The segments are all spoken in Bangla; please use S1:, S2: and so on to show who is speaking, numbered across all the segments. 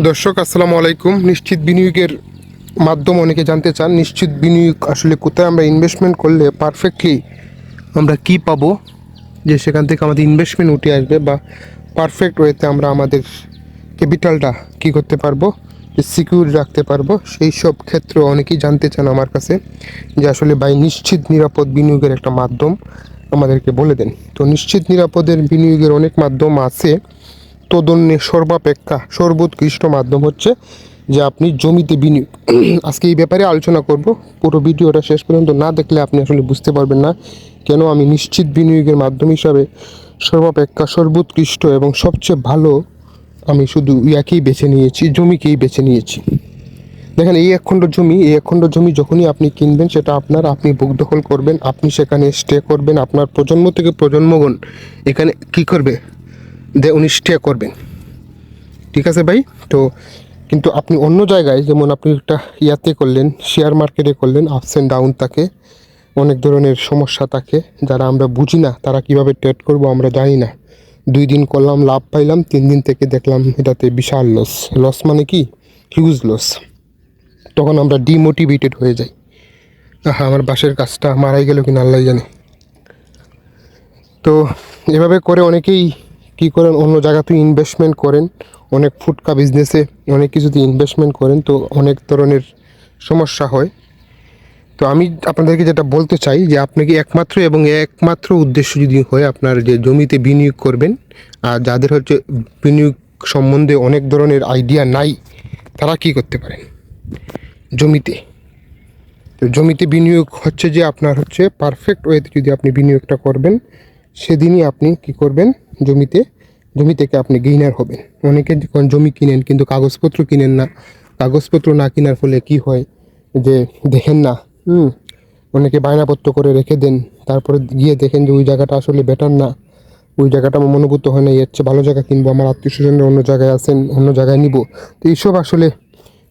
S1: দর্শক, আসসালামু আলাইকুম। নিশ্চিত বিনিয়োগের মাধ্যম অনেকে জানতে চান, নিশ্চিত বিনিয়োগ আসলে কোথায় আমরা ইনভেস্টমেন্ট করলে পারফেক্টলি আমরা কি পাবো? যে সেখান থেকে আমাদের ইনভেস্টমেন্ট উঠে আসবে বা পারফেক্ট ওয়েতে আমরা আমাদের ক্যাপিটালটা কি করতে পারব? সিকিউর রাখতে পারব? সেই সব ক্ষেত্রে অনেকেই জানতে চান আমার কাছে যে আসলে ভাই নিশ্চিত নিরাপদ বিনিয়োগের একটা মাধ্যম আমাদেরকে বলে দেন। তো নিশ্চিত নিরাপদের বিনিয়োগের অনেক মাধ্যম আছে। তদন্যে সর্বাপেক্ষা সর্বোৎকৃষ্ট মাধ্যম হচ্ছে যে আপনি জমিতে বিনিয়োগ। আজকে এই ব্যাপারে আলোচনা করব। পুরো ভিডিওটা শেষ পর্যন্ত না দেখলে আপনি আসলে বুঝতে পারবেন না কেন আমি নিশ্চিত বিনিয়োগের মাধ্যম হিসাবে সর্বাপেক্ষা সর্বোৎকৃষ্ট এবং সবচেয়ে ভালো আমি শুধু ইয়াকেই বেছে নিয়েছি, জমিকেই বেছে নিয়েছি। দেখেন, এই এক খণ্ড জমি, এই এক খণ্ড জমি যখনই আপনি কিনবেন, সেটা আপনার, আপনি বুক দখল করবেন, আপনি সেখানে স্টে করবেন, আপনার প্রজন্ম থেকে প্রজন্মগণ এখানে কি করবে? দে উনি স্টে করবেন। ঠিক আছে ভাই? তো কিন্তু আপনি অন্য জায়গায় যেমন আপনি একটা ইয়াতে করলেন শেয়ার মার্কেটে করলেন আপস অ্যান্ড ডাউন থাকে অনেক ধরনের সমস্যা থাকে যারা আমরা বুঝি না, তারা কীভাবে ট্রেড করব আমরা জানি না। দুই দিন করলাম, লাভ পাইলাম, তিন দিন থেকে দেখলাম এটাতে বিশাল লস লস মানে কি? হিউজ লস তখন আমরা ডিমোটিভেটেড হয়ে যাই। আহা, আমার বাসের কাজটা মারাই গেল কিনা, আল্লাহ জানে। তো এভাবে করে অনেকেই কি করেন? অন্য জায়গাতে ইনভেস্টমেন্ট করেন। অনেক ফুটকা বিজনেসে অনেক কিছুতে ইনভেস্টমেন্ট করেন, তো অনেক ধরনের সমস্যা হয়। তো আমি আপনাদেরকে যেটা বলতে চাই যে আপনাকে একমাত্র এবং একমাত্র উদ্দেশ্য যদি হয় আপনার যে জমিতে বিনিয়োগ করবেন, আর যাদের হচ্ছে বিনিয়োগ সম্বন্ধে অনেক ধরনের আইডিয়া নাই, তারা কি করতে পারেন? জমিতে। তো জমিতে বিনিয়োগ হচ্ছে যে আপনার হচ্ছে পারফেক্ট ওয়েতে যদি আপনি বিনিয়োগটা করবেন সেদিনই আপনি কি করবেন? জমিতে, জমি থেকে আপনি গেইনার হবেন। অনেকে যখন জমি কিনেন, কিন্তু কাগজপত্র কিনেন না। কাগজপত্র না কেনার ফলে কি হয় যে দেখেন না, হুম, অনেকে বায়নাপত্র করে রেখে দেন। তারপরে গিয়ে দেখেন যে ওই জায়গাটা আসলে বেটার না। ওই জায়গাটা আমার মনোভূত হয় না, এর চেয়ে ভালো জায়গা কিনবো, আমার আত্মীয় স্বজনরা অন্য জায়গায় আছেন, অন্য জায়গায় নিব। তো এইসব আসলে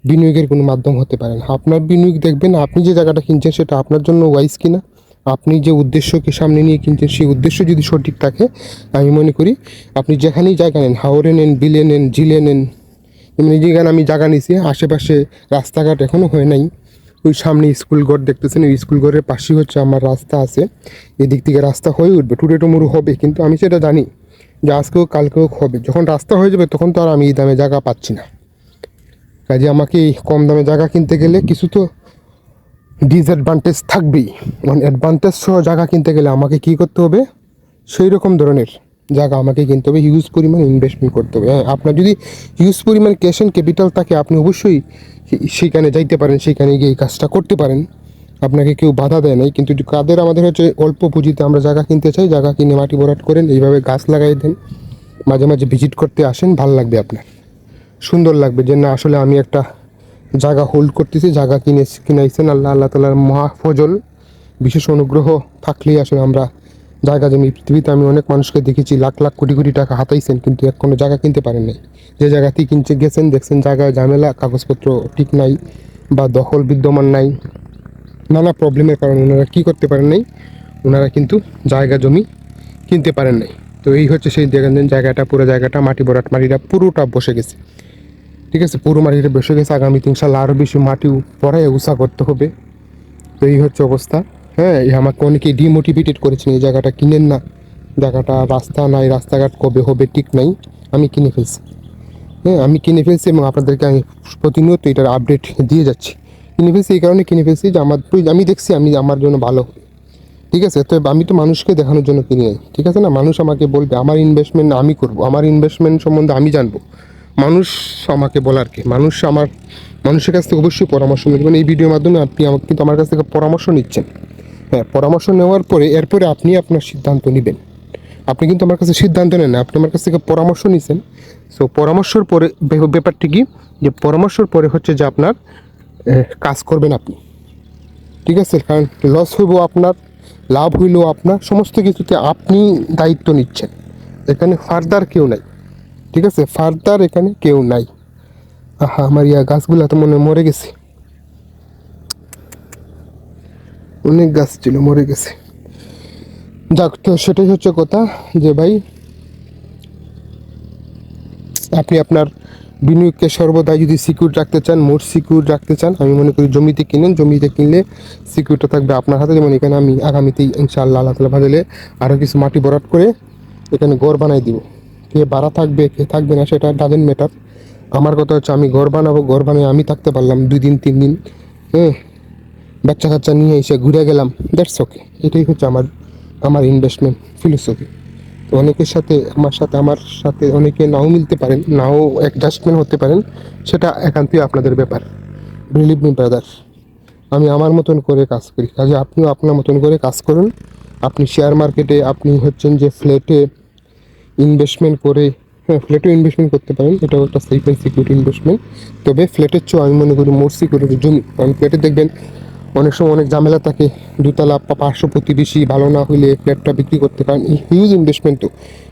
S1: বিনিয়োগের কোনো মাধ্যম হতে পারে না। আপনার বিনিয়োগ দেখবেন, আপনি যে জায়গাটা কিনছেন সেটা আপনার জন্য ওয়াইজ কিনা? আপনি যে উদ্দেশ্যকে সামনে নিয়ে কিনছেন সেই উদ্দেশ্য যদি সঠিক থাকে, আমি মনে করি আপনি যেখানেই জায়গা নেন হাওড়ে নেন, বিলে নেন জিলে নেন যেমন এই যেখানে আমি জায়গা নিছি আশেপাশে রাস্তাঘাট এখনও হয় নাই। ওই সামনে স্কুল ঘর দেখতেছেন, ওই স্কুল ঘরের পাশেই হচ্ছে আমার রাস্তা আছে। এদিক থেকে রাস্তা হয়ে উঠবে টুটে টুমুরু হবে, কিন্তু আমি সেটা জানি যে আজকেও কালকেও হবে। যখন রাস্তা হয়ে যাবে, তখন তো আর আমি এই দামে জায়গা পাচ্ছি না। কাজে আমাকে কম দামে জায়গা কিনতে গেলে কিছু তো ডিসঅ্যাডভান্টেজ থাকবেই। মানে অ্যাডভান্টেজ সহ জায়গা কিনতে গেলে আমাকে কি করতে হবে? সেই রকম ধরনের জায়গা আমাকে কিনতে হবে হিউজ পরিমাণ ইনভেস্টমেন্ট করতে হবে। হ্যাঁ আপনার যদি হিউজ পরিমাণ ক্যাশ অ্যান্ড ক্যাপিটাল থাকে, আপনি অবশ্যই সেখানে যাইতে পারেন সেখানে গিয়ে এই কাজটা করতে পারেন। আপনাকে কেউ বাধা দেয় নাই, কিন্তু কাদের আমাদের হচ্ছে অল্প পুঁজিতে আমরা জায়গা কিনতে চাই, জায়গা কিনে মাটি ভরাট করেন, এইভাবে গাছ লাগাই দেন। মাঝে মাঝে ভিজিট করতে আসেন, ভালো লাগবে আপনার। সুন্দর লাগবে যে না, আসলে আমি একটা জায়গা হোল্ড করতেছি জায়গা কিনে কিনাইছেন আল্লাহ আল্লাহ তালার মহা ফজল। বিশেষ অনুগ্রহ থাকলেই আসলে আমরা জায়গা জমি, পৃথিবীতে আমি অনেক মানুষকে দেখেছি, লাখ লাখ, কোটি কোটি টাকা হাতাইছেন, কিন্তু এক কোনো জায়গা কিনতে পারেন নাই। যে জায়গাতেই কিনতে গেছেন, দেখছেন জায়গায় ঝামেলা, কাগজপত্র ঠিক নাই বা দখল বিদ্যমান নাই। নানা প্রবলেমের কারণে ওনারা কী করতে পারেন নাই, ওনারা কিন্তু জায়গা জমি কিনতে পারেন নাই। তো এই হচ্ছে সেই দেখেন জায়গাটা, পুরো জায়গাটা, মাটি ভরাট মাটিটা পুরোটা বসে গেছে। ঠিক আছে, পুরো মাটিটা বসে গেছে। আগামী তিন সাল আরও বেশি মাটি পরে উষা করতে হবে। তো এই হচ্ছে অবস্থা। হ্যাঁ আমাকে অনেকেই ডিমোটিভেটেড করেছেন, এই জায়গাটা কিনেন না। জায়গাটা রাস্তা নাই, রাস্তাঘাট কবে হবে ঠিক নাই, আমি কিনে ফেলছি। হ্যাঁ আমি কিনে ফেলছি এবং আপনাদেরকে আমি প্রতিনিয়ত এটার আপডেট দিয়ে যাচ্ছি। কিনে ফেলছি, এই কারণে কিনে ফেলছি যে আমার আমি দেখছি আমি আমার জন্য ভালো। ঠিক আছে, তো আমি তো মানুষকে দেখানোর জন্য কিনি ঠিক আছে না, মানুষ আমাকে বলবে, আমার ইনভেস্টমেন্ট আমি করব, আমার ইনভেস্টমেন্ট সম্বন্ধে আমি জানব। মানুষ আমাকে বলার কি? মানুষ আমার মানুষের কাছ থেকে অবশ্যই পরামর্শ নেবেন এই ভিডিওর মাধ্যমে আপনি আমাকে কিন্তু আমার কাছ থেকে পরামর্শ নিচ্ছেন। হ্যাঁ পরামর্শ নেওয়ার পরে এরপরে আপনি আপনার সিদ্ধান্ত নেবেন। আপনি কিন্তু আমার কাছে সিদ্ধান্ত নেন না, আপনি আমার কাছ থেকে পরামর্শ নিছেন। সো পরামর্শর পরে ব্যাপারটি কি? যে পরামর্শর পরে হচ্ছে যে আপনার কাজ করবেন আপনি। ঠিক আছে? কারণ লস হইব আপনার, লাভ হইলেও আপনার, সমস্ত কিছুতে আপনি দায়িত্ব নিচ্ছেন। এখানে ফার্দার কেউ নাই। ঠিক আছে? ফার্দার এখানে কেউ নাই। আহা, আমার ইয়া গাছগুলো তো মনে মরে গেছে। অনেক গাছ ছিল, মরে গেছে। যাক, তো সেটাই হচ্ছে কথা যে ভাই, আপনি আপনার বিনিয়োগকে সর্বদাই যদি সিকিউর রাখতে চান, মোট সিকিউর রাখতে চান, আমি মনে করি জমিতে কিনেন, জমিতে কিনলে সিকিউরটা থাকবে আপনার হাতে। যেমন এখানে আমি আগামীতেই ইনশাআল্লাহ, আল্লাহ তালা ভাজলে আরও কিছু মাটি বরাট করে এখানে গড় বানাই দিব। কে বাড়া থাকবে, কে থাকবে না সেটা ডাজেন্ট ম্যাটার আমার কথা হচ্ছে আমি ঘর বানাবো, ঘর বানিয়ে আমি থাকতে পারলাম দুই দিন, তিন দিন। হ্যাঁ বাচ্চা কাচ্চা নিয়ে এসে ঘুরে গেলাম। দ্যাটস ওকে এটাই হচ্ছে আমার আমার ইনভেস্টমেন্ট ফিলোসফি তো অনেকের সাথে, আমার সাথে আমার সাথে অনেকে নাও মিলতে পারেন, নাও অ্যাডজাস্টমেন্ট হতে পারেন, সেটা একান্তই আপনাদের ব্যাপার। বিলিভ মি ব্রাদার আমি আমার মতন করে কাজ করি। কাজে আপনিও আপনার মতন করে কাজ করুন। আপনি শেয়ার মার্কেটে আপনি হচ্ছেন যে ফ্ল্যাটে ইনভেস্টমেন্ট করে হ্যাঁ ফ্ল্যাটেও ইনভেস্টমেন্ট করতে পারেন, এটাও একটা সেফ অ্যান্ড সিকিউরিটি ইনভেস্টমেন্ট তবে ফ্ল্যাটের চেয়েও আমি মনে করি মোর সিকিউরিটি জমি। কারণ ফ্ল্যাটে দেখবেন অনেক সময় অনেক ঝামেলা থাকে, দুতলা বা পাঁচশো প্রতিবেশী, ভালো না হলে ফ্ল্যাটটা বিক্রি করতে পারেন। হিউজ ইনভেস্টমেন্ট তো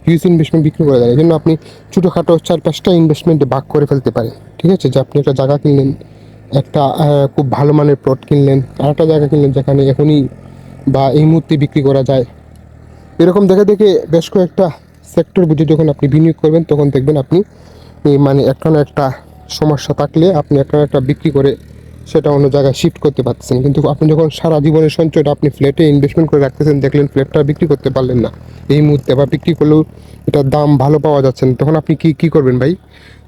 S1: হিউজ ইনভেস্টমেন্ট বিক্রি করা যায় এই জন্য আপনি ছোটোখাটো চার পাঁচটা ইনভেস্টমেন্টে ভাগ করে ফেলতে পারেন। ঠিক আছে? যে আপনি একটা জায়গা কিনলেন, একটা খুব ভালো মানের প্লট কিনলেন আর একটা জায়গা কিনলেন যেখানে এখনই বা এই মুহূর্তে বিক্রি করা যায়। এরকম দেখে দেখে বেশ কয়েকটা সেক্টর বুঝে যখন আপনি বিনিয়োগ করবেন, তখন দেখবেন আপনি মানে একটা না একটা সমস্যা থাকলে আপনি একটা একটা বিক্রি করে সেটা অন্য জায়গায় শিফট করতে পারতেছেন। কিন্তু আপনি যখন সারা জীবনের সঞ্চয়টা আপনি ফ্ল্যাটে ইনভেস্টমেন্ট করে রাখতেছেন, দেখলেন ফ্ল্যাটটা বিক্রি করতে পারলেন না। এই মুহূর্তে বা বিক্রি করলেও এটার দাম ভালো পাওয়া যাচ্ছে না। তখন আপনি কি কি করবেন ভাই?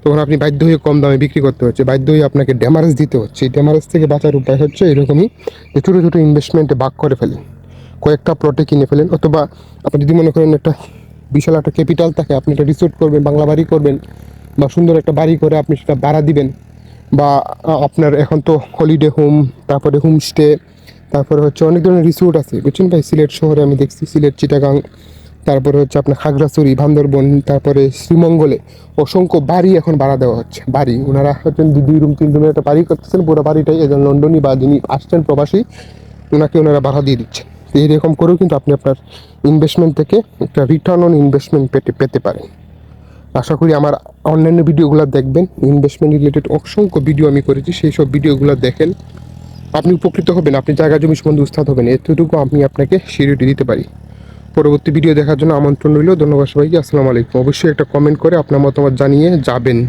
S1: তখন আপনি বাধ্য হয়ে কম দামে বিক্রি করতে হচ্ছে। বাধ্য হয়ে আপনাকে ড্যামারেজ দিতে হচ্ছে। এই ড্যামারেজ থেকে বাঁচার উপায় হচ্ছে এরকমই যে ছোটো ছোটো ইনভেস্টমেন্টে ভাগ করে ফেলেন। কয়েকটা প্লটে কিনে ফেলেন। অথবা আপনি যদি মনে করেন একটা বিশাল একটা ক্যাপিটাল থাকে, আপনি একটা রিসোর্ট করবেন, বাংলা বাড়ি করবেন বা সুন্দর একটা বাড়ি করে আপনি সেটা ভাড়া দিবেন। বা আপনার এখন তো হলিডে হোম তারপরে হোমস্টে তারপরে হচ্ছে অনেক ধরনের রিসোর্ট আছে। বুঝছেন ভাই? সিলেট শহরে আমি দেখছি সিলেট, চিটাগাং, তারপরে হচ্ছে আপনার খাগড়াছড়ি, বান্দরবন, তারপরে শ্রীমঙ্গলে অসংখ্য বাড়ি এখন ভাড়া দেওয়া হচ্ছে। বাড়ি ওনারা হচ্ছেন দুই রুম তিন রুমের একটা বাড়ি করতেছেন, পুরো বাড়িটাই একজন লন্ডনী বা যিনি আসছেন প্রবাসী ওনাকে ওনারা ভাড়া দিয়ে দিচ্ছেন। এইরকম করেও কিন্তু আপনি আপনার ইনভেস্টমেন্ট থেকে একটা রিটার্ন অন ইনভেস্টমেন্ট পেতে পেতে পারেন। আশা করি আমার অন্যান্য ভিডিওগুলো দেখবেন। ইনভেস্টমেন্ট রিলেটেড অসংখ্য ভিডিও আমি করেছি, সেই সব ভিডিওগুলো দেখেন। আপনি উপকৃত হবেন, আপনি জায়গা জমি সম্বন্ধে উস্তাদ হবেন, এতটুকু আমি আপনাকে সিরিয়টি দিতে পারি। পরবর্তী ভিডিও দেখার জন্য আমন্ত্রণ রইল। ধন্যবাদ সবাইকে, আসসালামু আলাইকুম। অবশ্যই একটা কমেন্ট করে আপনার মতামত জানিয়ে যাবেন।